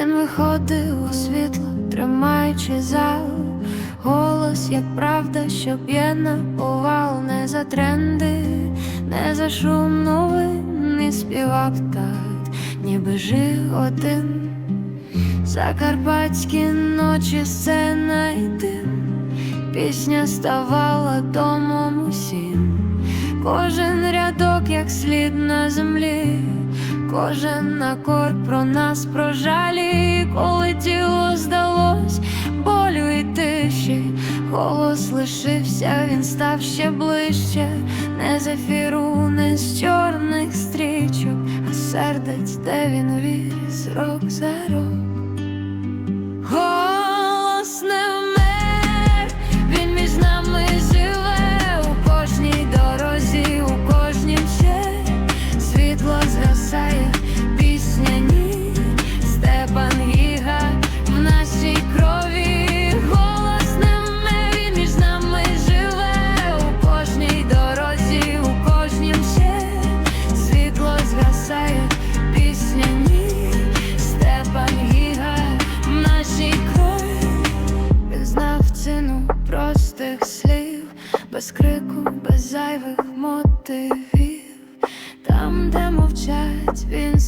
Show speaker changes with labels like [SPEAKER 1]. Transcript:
[SPEAKER 1] Він виходив у світло, тримаючи зал, голос, як правда, що б'є на повал, не за тренди, не за шум новин, не співав так, ніби жив один. Закарпатські ночі, сцена і пісня ставала домом усім. Кожен рядок, як слід на землі, кожен акорд про нас прожалі, коли тіло здалось болю і тиші, голос лишився, він став ще ближче, не з ефіру, не з чорних стрічок, а сердець, де він віз рок за рок. Згасає, пісня ні, Степан Гіга в нашій крові. Він знав ціну простих слів, без крику, без зайвих мотивів. Там, де мовчать, він